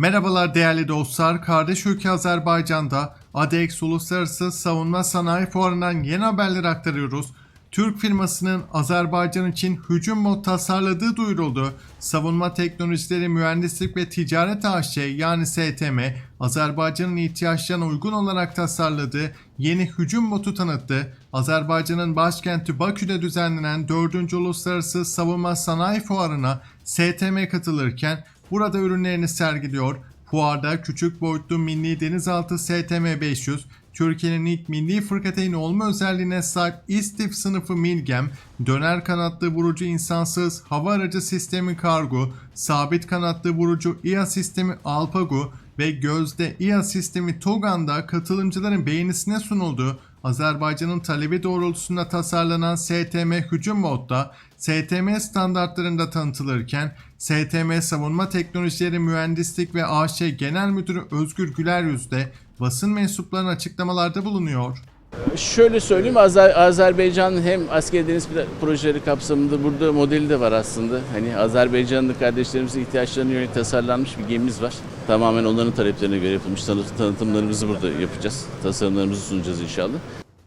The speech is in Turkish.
Merhabalar değerli dostlar. Kardeş ülke Azerbaycan'da ADEX Uluslararası Savunma Sanayi Fuarı'ndan yeni haberleri aktarıyoruz. Türk firmasının Azerbaycan için hücum mod tasarladığı duyuruldu. Savunma Teknolojileri Mühendislik ve Ticaret AŞ yani STM, Azerbaycan'ın ihtiyaçlarına uygun olarak tasarladığı yeni hücum botu tanıttı. Azerbaycan'ın başkenti Bakü'de düzenlenen 4. Uluslararası Savunma Sanayi Fuarı'na STM katılırken burada ürünlerini sergiliyor. Fuarda küçük boyutlu milli denizaltı STM-500, Türkiye'nin ilk milli fırkateyni olma özelliğine sahip İSTİF sınıfı Milgem, döner kanatlı vurucu insansız hava aracı sistemi Kargo, sabit kanatlı vurucu İHA sistemi Alpago ve gözde İHA sistemi Togan'da katılımcıların beğenisine sunuldu. Azerbaycan'ın talebi doğrultusunda tasarlanan STM hücum modda STM standartlarında tanıtılırken STM Savunma Teknolojileri Mühendislik ve AŞ Genel Müdürü Özgür Güler Yüz'de basın mensuplarının açıklamalarda bulunuyor. Şöyle söyleyeyim Azer- Azerbaycan'ın hem askeri deniz projeleri kapsamında burada modeli de var aslında. Hani Azerbaycanlı kardeşlerimizin ihtiyaçlarına yönelik tasarlanmış bir gemimiz var. Tamamen onların taleplerine göre yapılmış tanı- tanıtımlarımızı burada yapacağız. Tasarımlarımızı sunacağız inşallah.